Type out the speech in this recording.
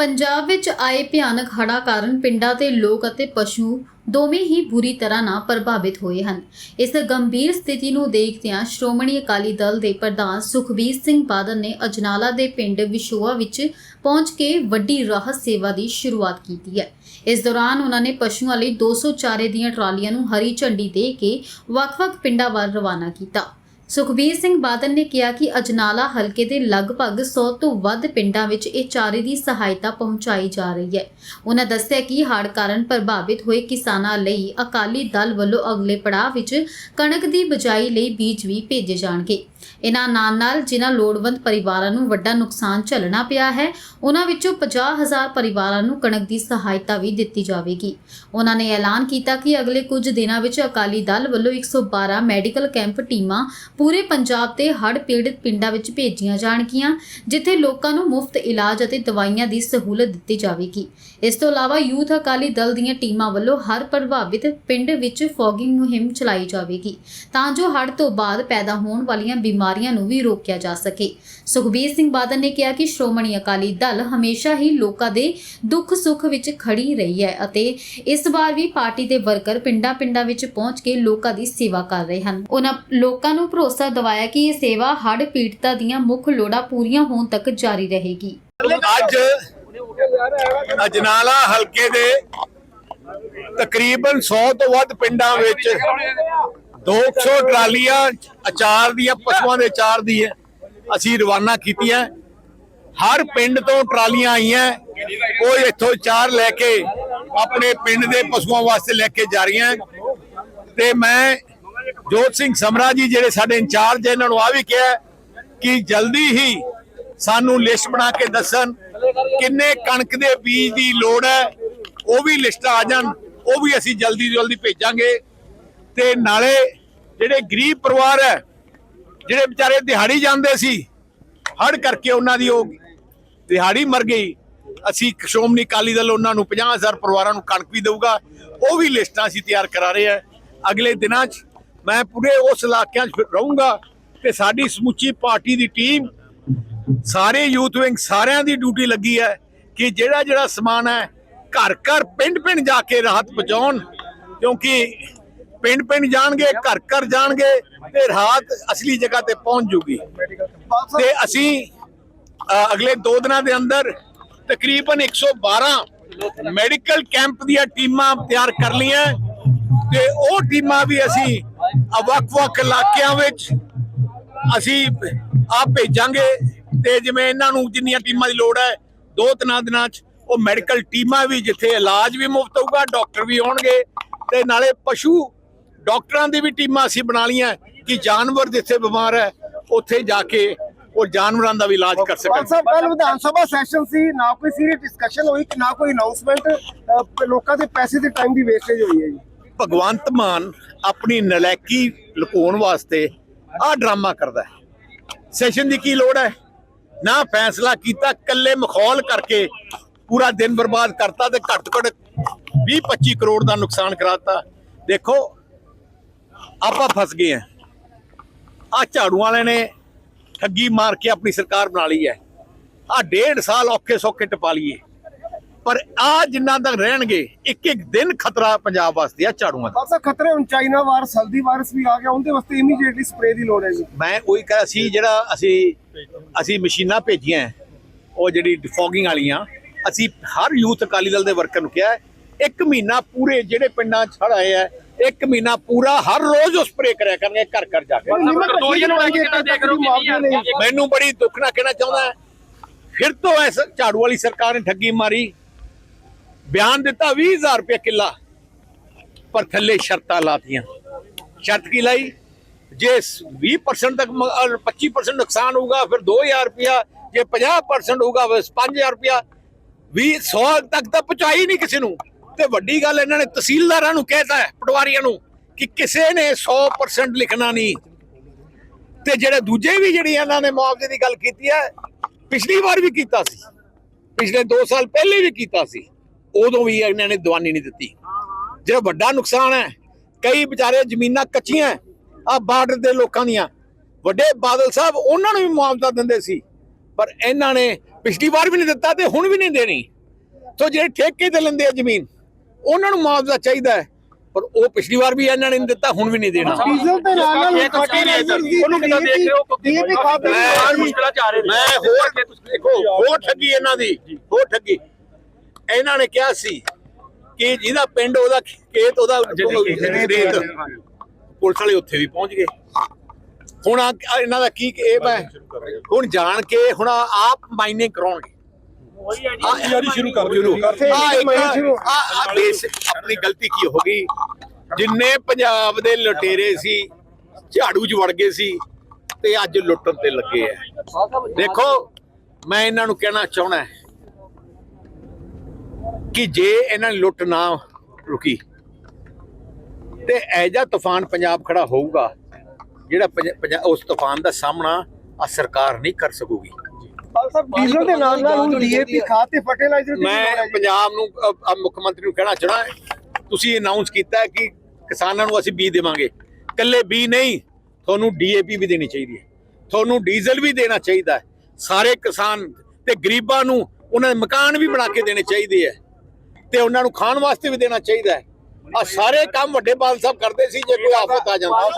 ਪੰਜਾਬ ਵਿੱਚ ਆਏ ਭਿਆਨਕ ਹੜ੍ਹਾਂ ਕਾਰਨ ਪਿੰਡਾਂ ਦੇ ਲੋਕ ਅਤੇ ਪਸ਼ੂ ਦੋਵੇਂ ਹੀ ਬੁਰੀ ਤਰ੍ਹਾਂ ਨਾਲ ਪ੍ਰਭਾਵਿਤ ਹੋਏ ਹਨ। ਇਸ ਗੰਭੀਰ ਸਥਿਤੀ ਨੂੰ ਦੇਖਦਿਆਂ ਸ਼੍ਰੋਮਣੀ ਅਕਾਲੀ ਦਲ ਦੇ ਪ੍ਰਧਾਨ ਸੁਖਬੀਰ ਸਿੰਘ ਬਾਦਲ ਨੇ ਅਜਨਾਲਾ ਦੇ ਪਿੰਡ ਵਿਸ਼ੋਆ ਵਿੱਚ ਪਹੁੰਚ ਕੇ ਵੱਡੀ ਰਾਹਤ ਸੇਵਾ ਦੀ ਸ਼ੁਰੂਆਤ ਕੀਤੀ ਹੈ। ਇਸ ਦੌਰਾਨ ਉਹਨਾਂ ਨੇ ਪਸ਼ੂਆਂ ਲਈ 200 ਚਾਰੇ ਦੀਆਂ ਟਰਾਲੀਆਂ ਨੂੰ ਹਰੀ ਝੰਡੀ ਦੇ ਕੇ ਵੱਖ-ਵੱਖ ਪਿੰਡਾਂ ਵੱਲ ਰਵਾਨਾ ਕੀਤਾ। ਸੁਖਬੀਰ ਸਿੰਘ ਬਾਦਲ ਨੇ ਕਿਹਾ ਕਿ ਅਜਨਾਲਾ ਹਲਕੇ ਦੇ ਲਗਭਗ 100 ਤੋਂ ਵੱਧ ਪਿੰਡਾਂ ਵਿੱਚ ਇਹ ਚਾਰੇ ਦੀ ਸਹਾਇਤਾ ਪਹੁੰਚਾਈ ਜਾ ਰਹੀ ਹੈ। ਉਹਨਾਂ ਦੱਸਿਆ ਕਿ ਹੜ੍ਹ ਕਾਰਨ ਪ੍ਰਭਾਵਿਤ ਹੋਏ ਕਿਸਾਨਾਂ ਲਈ ਅਕਾਲੀ ਦਲ ਵੱਲੋਂ ਅਗਲੇ ਪੜਾਅ ਵਿੱਚ ਕਣਕ ਦੀ ਬਜਾਈ ਲਈ ਬੀਜ ਵੀ ਭੇਜੇ ਜਾਣਗੇ। ਇਹਨਾਂ ਨਾਲ ਨਾਲ ਜਿਨ੍ਹਾਂ ਲੋੜਵੰਦ ਪਰਿਵਾਰਾਂ ਨੂੰ ਵੱਡਾ ਨੁਕਸਾਨ ਝੱਲਣਾ ਪਿਆ ਹੈ, ਉਹਨਾਂ ਵਿੱਚੋਂ 50000 ਪਰਿਵਾਰਾਂ ਨੂੰ ਕਣਕ ਦੀ ਸਹਾਇਤਾ ਵੀ ਦਿੱਤੀ ਜਾਵੇਗੀ। ਉਹਨਾਂ ਨੇ ਐਲਾਨ ਕੀਤਾ ਕਿ ਅਗਲੇ ਕੁਝ ਦਿਨਾਂ ਵਿੱਚ ਅਕਾਲੀ ਦਲ ਵੱਲੋਂ 112 ਮੈਡੀਕਲ ਕੈਂਪ ਟੀਮਾਂ ਪੂਰੇ ਪੰਜਾਬ ਤੇ ਹੜ੍ਹ ਪੀੜਤ ਪਿੰਡਾਂ ਵਿੱਚ ਭੇਜੀਆਂ ਜਾਣਗੀਆਂ, ਜਿੱਥੇ ਲੋਕਾਂ ਨੂੰ ਮੁਫਤ ਇਲਾਜ ਅਤੇ ਦਵਾਈਆਂ ਦੀ ਸਹੂਲਤ ਦਿੱਤੀ ਜਾਵੇਗੀ। ਇਸ ਤੋਂ ਇਲਾਵਾ ਯੂਥ ਅਕਾਲੀ ਦਲ ਦੀਆਂ ਟੀਮਾਂ ਵੱਲੋਂ ਹਰ ਪ੍ਰਭਾਵਿਤ ਪਿੰਡ ਵਿੱਚ ਫੋਗਿੰਗ ਮੁਹਿੰਮ ਚਲਾਈ ਜਾਵੇਗੀ, ਤਾਂ ਜੋ ਹੜ੍ਹ ਤੋਂ ਬਾਅਦ ਪੈਦਾ ਹੋਣ ਵਾਲੀਆਂ ਬਿਮਾਰੀਆਂ ਨੂੰ ਵੀ ਰੋਕਿਆ ਜਾ ਸਕੇ। ਸੁਖਬੀਰ ਸਿੰਘ ਬਾਦਲ ਨੇ ਕਿਹਾ ਕਿ ਸ਼੍ਰੋਮਣੀ ਅਕਾਲੀ ਦਲ ਹਮੇਸ਼ਾ ਹੀ ਲੋਕਾਂ ਦੇ ਦੁੱਖ ਸੁੱਖ ਵਿੱਚ ਖੜੀ ਰਹੀ ਹੈ ਅਤੇ ਇਸ ਵਾਰ ਵੀ ਪਾਰਟੀ ਦੇ ਵਰਕਰ ਪਿੰਡਾਂ-ਪਿੰਡਾਂ ਵਿੱਚ ਪਹੁੰਚ ਕੇ ਲੋਕਾਂ ਦੀ ਸੇਵਾ ਕਰ ਰਹੇ ਹਨ। ਉਹਨਾਂ ਲੋਕਾਂ ਨੂੰ ਭਰੋਸਾ ਦਿਵਾਇਆ ਕਿ ਇਹ ਸੇਵਾ ਹੜ੍ਹ ਪੀੜਤਾਂ ਦੀਆਂ ਮੁੱਖ ਲੋੜਾਂ ਪੂਰੀਆਂ ਹੋਣ ਤੱਕ ਜਾਰੀ ਰਹੇਗੀ। ਅੱਜ ਅਜਨਾਲਾ ਹਲਕੇ ਦੇ ਤਕਰੀਬਨ 100 ਤੋਂ ਵੱਧ ਪਿੰਡਾਂ ਵਿੱਚ 200 ਟਰਾਲੀਆਂ ਅਚਾਰ ਦੀਆਂ, ਪਸ਼ੂਆਂ ਦੇ ਅਚਾਰ ਦੀ ਹੈ। ਅਸੀਂ ਰਵਾਨਾ ਕੀਤੀਆਂ। ਹਰ ਪਿੰਡ ਤੋਂ ਟਰਾਲੀਆਂ ਆਈਆਂ। ਕੋਈ ਇੱਥੋਂ ਚਾਰ ਲੈ ਕੇ ਆਪਣੇ ਪਿੰਡ ਦੇ ਪਸ਼ੂਆਂ ਵਾਸਤੇ ਲੈ ਕੇ ਜਾ ਰਹੀਆਂ। ਤੇ ਮੈਂ ਜੋਤ ਸਿੰਘ ਸਮਰਾ ਜੀ, ਜਿਹੜੇ ਸਾਡੇ ਇੰਚਾਰਜ ਇਹਨਾਂ ਨੂੰ ਆ ਵੀ ਕਿਹਾ ਕਿ ਜਲਦੀ ਹੀ ਸਾਨੂੰ ਲਿਸਟ ਬਣਾ ਕੇ ਦੱਸਣ ਕਿੰਨੇ ਕਣਕ ਦੇ ਬੀਜ ਦੀ ਲੋੜ ਹੈ। ਉਹ ਵੀ ਲਿਸਟ ਆ ਜਾਣ। ਉਹ ਵੀ ਅਸੀਂ ਜਲਦੀ ਤੋਂ ਜਲਦੀ ਭੇਜਾਂਗੇ। ਤੇ ਨਾਲੇ ਜਿਹੜੇ ਗਰੀਬ ਪਰਿਵਾਰ ਹੈ, ਜਿਹੜੇ ਵਿਚਾਰੇ ਦਿਹਾੜੀ ਜਾਂਦੇ ਸੀ ਹੜ ਕਰਕੇ ਉਹਨਾਂ ਦੀ ਉਹ ਦਿਹਾੜੀ ਮਰ ਗਈ। ਅਸੀਂ ਸ਼੍ਰੋਮਣੀ ਅਕਾਲੀ ਦਲ ਉਹਨਾਂ ਨੂੰ 50000 ਪਰਿਵਾਰਾਂ ਨੂੰ ਕਣਕ ਵੀ ਦੇਊਗਾ, ਉਹ ਵੀ ਲਿਸਟਾਂ ਅਸੀਂ ਤਿਆਰ ਕਰਾ ਰਹੇ ਹਾਂ। ਅਗਲੇ ਦਿਨਾਂ 'ਚ ਮੈਂ ਪੂਰੇ ਉਸ ਇਲਾਕਿਆਂ 'ਚ ਰਹੂੰਗਾ ਤੇ ਸਾਡੀ ਸਮੁੱਚੀ ਪਾਰਟੀ ਦੀ ਟੀਮ, ਸਾਰੇ ਯੂਥ ਵਿੰਗ, ਸਾਰਿਆਂ ਦੀ ਡਿਊਟੀ ਲੱਗੀ ਹੈ ਕਿ ਜਿਹੜਾ ਜਿਹੜਾ ਸਮਾਨ ਹੈ ਘਰ ਘਰ ਪਿੰਡ ਪਿੰਡ ਜਾ ਕੇ ਰਾਹਤ ਪਹੁੰਚਾਉਣ, ਕਿਉਂਕਿ ਪਿੰਡ ਪਿੰਡ ਜਾਣਗੇ ਘਰ ਘਰ ਜਾਣਗੇ ਤੇ ਰਾਹਤ ਅਸਲੀ ਜਗ੍ਹਾ ਤੇ ਪਹੁੰਚ ਜੂਗੀ। ਤੇ ਅਸੀਂ ਅਗਲੇ 2 ਦਿਨਾਂ ਦੇ ਅੰਦਰ ਤਕਰੀਬਨ 112 ਮੈਡੀਕਲ ਕੈਂਪ ਦੀਆਂ ਟੀਮਾਂ ਤਿਆਰ ਕਰ ਲਈਆਂ। ਤੇ ਉਹ ਟੀਮਾਂ ਵੀ ਅਸੀਂ ਵੱਖ-ਵੱਖ ਇਲਾਕਿਆਂ ਵਿੱਚ ਅਸੀਂ ਆਪ ਭੇਜਾਂਗੇ ਤੇ ਜਿਵੇਂ ਇਹਨਾਂ ਨੂੰ ਜਿੰਨੀਆਂ ਟੀਮਾਂ ਦੀ ਲੋੜ ਹੈ, ਦੋ ਤਿੰਨਾਂ ਦਿਨਾਂ 'ਚ ਉਹ ਮੈਡੀਕਲ ਟੀਮਾਂ ਵੀ ਜਿੱਥੇ ਇਲਾਜ ਵੀ ਮੁਫਤ ਹੋਊਗਾ, ਡਾਕਟਰ ਵੀ ਆਉਣਗੇ ਤੇ ਨਾਲੇ ਪਸ਼ੂ ਡਾਕਟਰਾਂ ਦੀ ਵੀ ਟੀਮਾਂ ਅਸੀਂ ਬਣਾ ਲਈਆਂ ਕਿ ਜਾਨਵਰ ਜਿੱਥੇ ਬਿਮਾਰ ਹੈ ਉੱਥੇ ਜਾ ਕੇ ਉਹ ਜਾਨਵਰਾਂ ਦਾ ਵੀ ਇਲਾਜ ਕਰ ਸਕਣ। ਸਾਹਿਬ ਕੱਲ ਵਿਧਾਨ ਸਭਾ ਸੈਸ਼ਨ ਸੀ ਨਾ ਕੋਈ ਸੀਰੀਅਸ ਡਿਸਕਸ਼ਨ ਹੋਈ ਕਿ ਨਾ ਕੋਈ ਅਨਾਉਂਸਮੈਂਟ ਲੋਕਾਂ ਦੇ ਪੈਸੇ ਦੇ ਟਾਈਮ ਦੀ ਵੇਸਟੇਜ ਹੋਈ ਹੈ ਜੀ। ਭਗਵੰਤ ਮਾਨ ਆਪਣੀ ਨਲਾਇਕੀ ਲੁਕਾਉਣ ਵਾਸਤੇ ਆਹ ਡਰਾਮਾ ਕਰਦਾ ਹੈ। ਸੈਸ਼ਨ ਦੀ ਕੀ ਲੋੜ ਹੈ? ਨਾ ਫੈਸਲਾ ਕੀਤਾ ਕੱਲੇ ਮਖੌਲ ਕਰਕੇ ਪੂਰਾ ਦਿਨ ਬਰਬਾਦ ਕਰਤਾ ਤੇ ਘੱਟ ਤੋਂ ਘੱਟ 20 25 ਕਰੋੜ ਦਾ ਨੁਕਸਾਨ ਕਰਾਤਾ ਦੇਖੋ ਆਪਾਂ ਫਸ ਗਏ ਆ ਆ ਝਾੜੂ ਵਾਲੇ ਨੇ ਠੱਗੀ ਮਾਰ ਕੇ ਆਪਣੀ ਸਰਕਾਰ ਬਣਾ ਲਈ ਹੈ। ਆ ਡੇਢ ਸਾਲ ਔਖੇ ਸੌਖੇ ਟਪਾ ਲਈਏ। ਪਰ ਆ ਜਿੰਨਾ ਤੱਕ ਰਹਿਣਗੇ ਇੱਕ ਇੱਕ ਦਿਨ ਖਤਰਾ ਪੰਜਾਬ ਵਾਸਤੇ ਆ ਝਾੜੂਆਂ ਦਾ ਸਾਹਿਬ ਖਤਰੇ ਹੁਣ ਚਾਈਨਾ ਵਾਇਰਸ ਹਲਦੀ ਵਾਇਰਸ ਵੀ ਆ ਗਿਆ ਉਹਦੇ ਵਾਸਤੇ ਇਮੀਡੀਏਟਲੀ ਸਪਰੇ ਦੀ ਲੋੜ ਹੈ ਜੀ। ਮੈਂ ਉਹੀ ਕਹਾਂ ਸੀ ਜਿਹੜਾ ਅਸੀਂ ਅਸੀਂ ਮਸ਼ੀਨਾਂ ਭੇਜੀਆਂ ਉਹ ਜਿਹੜੀ ਡਿਫੋਗਿੰਗ ਵਾਲੀਆਂ ਅਸੀਂ ਹਰ ਯੂਥ ਅਕਾਲੀ ਦਲ ਦੇ ਵਰਕਰ ਨੂੰ ਕਿਹਾ ਇੱਕ ਮਹੀਨਾ ਪੂਰੇ ਜਿਹੜੇ ਪਿੰਡਾਂ ਹੜ੍ਹ ਆਏ ਆ ਇੱਕ ਮਹੀਨਾ ਪੂਰਾ ਹਰ ਰੋਜ਼ ਉਹ ਸਪਰੇ ਕਰਿਆ ਕਰਨਗੇ ਘਰ ਘਰ ਜਾ ਕੇ। ਮੈਨੂੰ ਬੜੀ ਦੁੱਖ ਨਾਲ ਕਹਿਣਾ ਚਾਹੁੰਦਾ ਫਿਰ ਤੋਂ ਇਸ ਝਾੜੂ ਵਾਲੀ ਸਰਕਾਰ ਨੇ ਠੱਗੀ ਮਾਰੀ। ਬਿਆਨ ਦਿੱਤਾ 20000 ਰੁਪਏ ਕਿੱਲਾ ਪਰ ਥੱਲੇ ਸ਼ਰਤਾਂ ਲਾਤੀਆਂ। ਸ਼ਰਤ ਕੀ ਲਾਈ? ਜੇ 20% ਤੱਕ ਮ- ਅਹ 25% ਨੁਕਸਾਨ ਹੋਊਗਾ ਫਿਰ 2000 ਰੁਪਇਆ। ਜੇ 50% ਹੋਊਗਾ ਬਸ 5000 ਰੁਪਇਆ। 20 100 ਤੱਕ ਤਾਂ ਪਹੁੰਚਾਈ ਨਹੀਂ ਕਿਸੇ ਨੂੰ। ਤੇ ਵੱਡੀ ਗੱਲ ਇਹਨਾਂ ਨੇ ਤਹਿਸੀਲਦਾਰਾਂ ਨੂੰ ਕਹਿਤਾ ਹੈ, ਪਟਵਾਰੀਆਂ ਨੂੰ, ਕਿ ਕਿਸੇ ਨੇ 100% ਲਿਖਣਾ ਨਹੀਂ। ਤੇ ਜਿਹੜੇ ਦੂਜੇ ਵੀ ਜਿਹੜੀ ਇਹਨਾਂ ਨੇ ਮੁਆਵਜ਼ੇ ਦੀ ਗੱਲ ਕੀਤੀ ਹੈ, ਪਿਛਲੀ ਵਾਰ ਵੀ ਕੀਤਾ ਸੀ। ਪਿਛਲੇ 2 ਸਾਲ ਪਹਿਲੇ ਵੀ ਕੀਤਾ ਸੀ। ਉਦੋਂ ਵੀ ਇਹਨਾਂ ਨੇ ਦਵਾਨੀ ਨਹੀਂ ਦਿੱਤੀ। ਜਿਹੜਾ ਵੱਡਾ ਨੁਕਸਾਨ ਹੈ, ਕਈ ਵਿਚਾਰੇ ਜ਼ਮੀਨਾਂ ਕੱਚੀਆਂ ਆ ਬਾਰਡਰ ਦੇ ਲੋਕਾਂ ਦੀਆਂ। ਵੱਡੇ ਬਾਦਲ ਸਾਹਿਬ ਉਹਨਾਂ ਨੂੰ ਵੀ ਮੁਆਵਜ਼ਾ ਦਿੰਦੇ ਸੀ, ਪਰ ਇਹਨਾਂ ਨੇ ਪਿਛਲੀ ਵਾਰ ਵੀ ਨਹੀਂ ਦਿੱਤਾ ਤੇ ਹੁਣ ਵੀ ਨਹੀਂ ਦੇਣੀ। ਸੋ ਜਿਹੜੇ ਠੇਕੇ ਤੇ ਲੈਂਦੇ ਆ ਜ਼ਮੀਨ ਉਹਨਾਂ ਨੂੰ ਮੁਆਵਜ਼ਾ ਚਾਹੀਦਾ ਹੈ। ਪਰ ਉਹ ਪਿਛਲੀ ਵਾਰ ਵੀ ਇਹਨਾਂ ਨੇ ਨਹੀਂ ਦਿੱਤਾ ਹੁਣ ਵੀ ਨਹੀਂ ਦੇਣਾ। ਡੀਜ਼ਲ ਦੇ ਨਾਲ ਨਾਲ ਫਰਟੀਲਾਈਜ਼ਰ ਦੀ ਉਹਨੂੰ ਕਿੱਦਾਂ ਦੇਖ ਰਹੇ ਹੋ? ਡੀਏਪੀ ਖਾਦ ਦੇ ਮੈਂ ਮੁਸ਼ਕਲਾਂ ਚ ਆ ਰਹੇ ਨੇ। ਮੈਂ ਹੋਰ ਦੇਖੋ ਹੋਰ ਠੱਗੀ ਇਹਨਾਂ ਦੀ ਹੋਰ ਠੱਗੀ। ਇਹਨਾਂ ਨੇ ਕਿਹਾ ਸੀ ਕਿ ਜਿਹਦਾ ਪਿੰਡ ਉਹਦਾ ਖੇਤ ਉਹਦਾ ਰੇਤ ਪੁਲਿਸ ਵਾਲੇ ਉੱਥੇ ਵੀ ਪਹੁੰਚ ਗਏ। ਹੁਣ ਇਹਨਾਂ ਦਾ ਕੀ ਇਹ ਹੈ। ਹੁਣ ਜਾਣ ਕੇ ਹੁਣ ਆਪ ਮਾਈਨਿੰਗ ਕਰਾਉਣਗੇ। ਯਾਰੀ ਸ਼ੁਰੂ ਕਰ ਆਪਣੀ ਗਲਤੀ ਕੀ ਹੋ ਗਈ? ਜਿੰਨੇ ਪੰਜਾਬ ਦੇ ਲੁਟੇਰੇ ਸੀ ਝਾੜੂ 'ਚ ਵੜ ਗਏ ਸੀ ਤੇ ਅੱਜ ਲੁੱਟਣ ਤੇ ਲੱਗੇ ਆ। ਦੇਖੋ ਮੈਂ ਇਹਨਾਂ ਨੂੰ ਕਹਿਣਾ ਚਾਹਣਾ ਕਿ ਜੇ ਇਹਨਾਂ ਨੇ ਲੁੱਟ ਨਾ ਰੁਕੀ ਤੇ ਐਜਾ ਤੂਫਾਨ ਪੰਜਾਬ ਖੜਾ ਹੋਊਗਾ ਜਿਹੜਾ ਉਸ ਤੂਫਾਨ ਦਾ ਸਾਹਮਣਾ ਆ ਸਰਕਾਰ ਨਹੀਂ ਕਰ ਸਕੂਗੀ। ਸਾਹਿਬ ਡੀਜ਼ਲ ਦੇ ਨਾਲ ਨਾਲ ਹੁਣ ਡੀਏਪੀ ਖਾਦ ਤੇ ਫਰਟੀਲਾਈਜ਼ਰ ਦੀ ਵੀ ਲੋੜ ਹੈ ਮੈਂ। ਪੰਜਾਬ ਨੂੰ ਅ, ਅ, ਮੁੱਖ ਮੰਤਰੀ ਨੂੰ ਕਹਿਣਾ ਚਾਹਣਾ ਤੁਸੀਂ ਅਨਾਉਂਸ ਕੀਤਾ ਹੈ ਕਿ ਕਿਸਾਨਾਂ ਨੂੰ ਅਸੀਂ ਬੀਜ ਦੇਵਾਂਗੇ। ਕੱਲੇ ਬੀ ਨਹੀਂ ਤੁਹਾਨੂੰ ਡੀਏਪੀ ਵੀ ਦੇਣੀ ਚਾਹੀਦੀ ਹੈ। ਤੁਹਾਨੂੰ ਡੀਜ਼ਲ ਵੀ ਦੇਣਾ ਚਾਹੀਦਾ ਹੈ। ਸਾਰੇ ਕਿਸਾਨ ਤੇ ਗਰੀਬਾਂ ਨੂੰ ਉਹਨਾਂ ਦੇ ਮਕਾਨ ਵੀ ਬਣਾ ਕੇ ਦੇਣੇ ਚਾਹੀਦੇ ਹੈ। ਤੇ ਉਹਨਾਂ ਨੂੰ ਖਾਣ ਵਾਸਤੇ ਵੀ ਦੇਣਾ ਚਾਹੀਦਾ ਹੈ। ਆ ਸਾਰੇ ਕੰਮ ਵੱਡੇ ਬਾਲ ਸਾਹਿਬ ਕਰਦੇ ਸੀ ਜੇ ਕੋਈ ਆਫਤ ਆ ਜਾਂਦਾ।